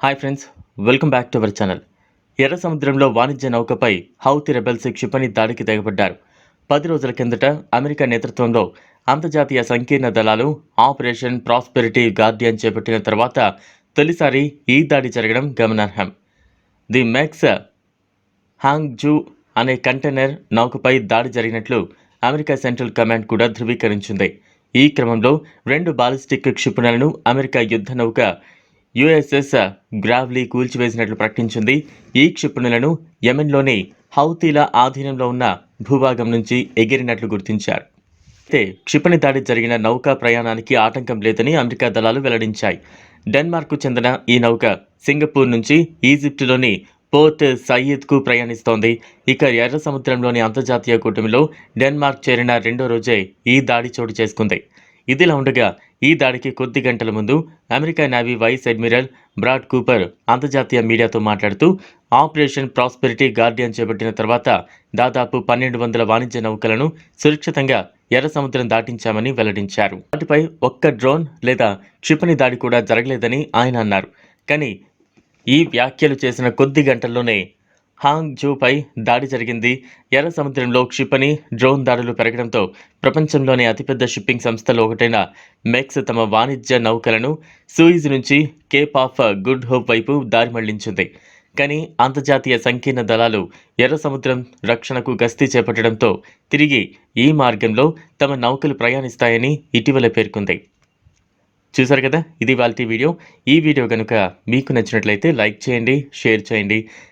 Hi friends welcome back to our channel ఎర్ర సముద్రంలో వాణిజ్య నౌకపై హౌతి రెబెల్స్ క్షిపణి దాడికి తెగబడ్డారు పది రోజుల కిందట అమెరికా నేతృత్వంలో అంతర్జాతీయ సంకీర్ణ దళాలు ఆపరేషన్ ప్రాస్పెరిటీ గార్డియన్ చేపట్టిన తర్వాత తొలిసారి ఈ దాడి జరగడం గమనార్హం. ది మెక్స్ హాంగ్ జూ అనే కంటైనర్ నౌకపై దాడి జరిగినట్లు అమెరికా సెంట్రల్ కమాండ్ కూడా ధృవీకరించింది. ఈ క్రమంలో రెండు బాలిస్టిక్ క్షిపణులను అమెరికా యుద్ధ నౌక యుఎస్ఎస్ గ్రావ్లీ కూల్చివేసినట్లు ప్రకటించింది. ఈ క్షిపణులను యెమెన్లోని హౌతీల ఆధీనంలో ఉన్న భూభాగం నుంచి ఎగిరినట్లు గుర్తించారు. అయితే క్షిపణి దాడి జరిగిన నౌకా ప్రయాణానికి ఆటంకం లేదని అమెరికా దళాలు వెల్లడించాయి. డెన్మార్క్కు చెందిన ఈ నౌక సింగపూర్ నుంచి ఈజిప్టులోని పోర్ట్ సయీద్కు ప్రయాణిస్తోంది. ఇక ఎర్ర సముద్రంలోని అంతర్జాతీయ కూటమిలో డెన్మార్క్ చేరిన రెండో రోజే ఈ దాడి చోటు చేసుకుంది. ఇదిలా ఉండగా ఈ దాడికి కొద్ది గంటల ముందు America navy vice admiral Brad Cooper అంతర్జాతీయ మీడియాతో మాట్లాడుతూ ఆపరేషన్ ప్రాస్పెరిటీ గార్డియన్ చేపట్టిన తర్వాత దాదాపు పన్నెండు వందల వాణిజ్య నౌకలను సురక్షితంగా ఎర్ర సముద్రం దాటించామని వెల్లడించారు. వాటిపై ఒక్క డ్రోన్ లేదా క్షిపణి దాడి కూడా జరగలేదని ఆయన అన్నారు. కానీ ఈ వ్యాఖ్యలు చేసిన కొద్ది గంటల్లోనే హాంగ్ జూపై దాడి జరిగింది. ఎర్ర సముద్రంలో క్షిపణి డ్రోన్ దాడులు పెరగడంతో ప్రపంచంలోనే అతిపెద్ద షిప్పింగ్ సంస్థలో ఒకటైన మెక్స్ తమ వాణిజ్య నౌకలను సూయిజ్ నుంచి కేప్ ఆఫ్ గుడ్ హోప్ వైపు దారి మళ్ళించింది. కానీ అంతర్జాతీయ సంకీర్ణ దళాలు ఎర్ర సముద్రం రక్షణకు గస్తీ చేపట్టడంతో తిరిగి ఈ మార్గంలో తమ నౌకలు ప్రయాణిస్తాయని ఇటీవల పేర్కొంది. చూసారు కదా? ఇది వాళ్ళ వీడియో. ఈ వీడియో కనుక మీకు నచ్చినట్లయితే లైక్ చేయండి షేర్ చేయండి.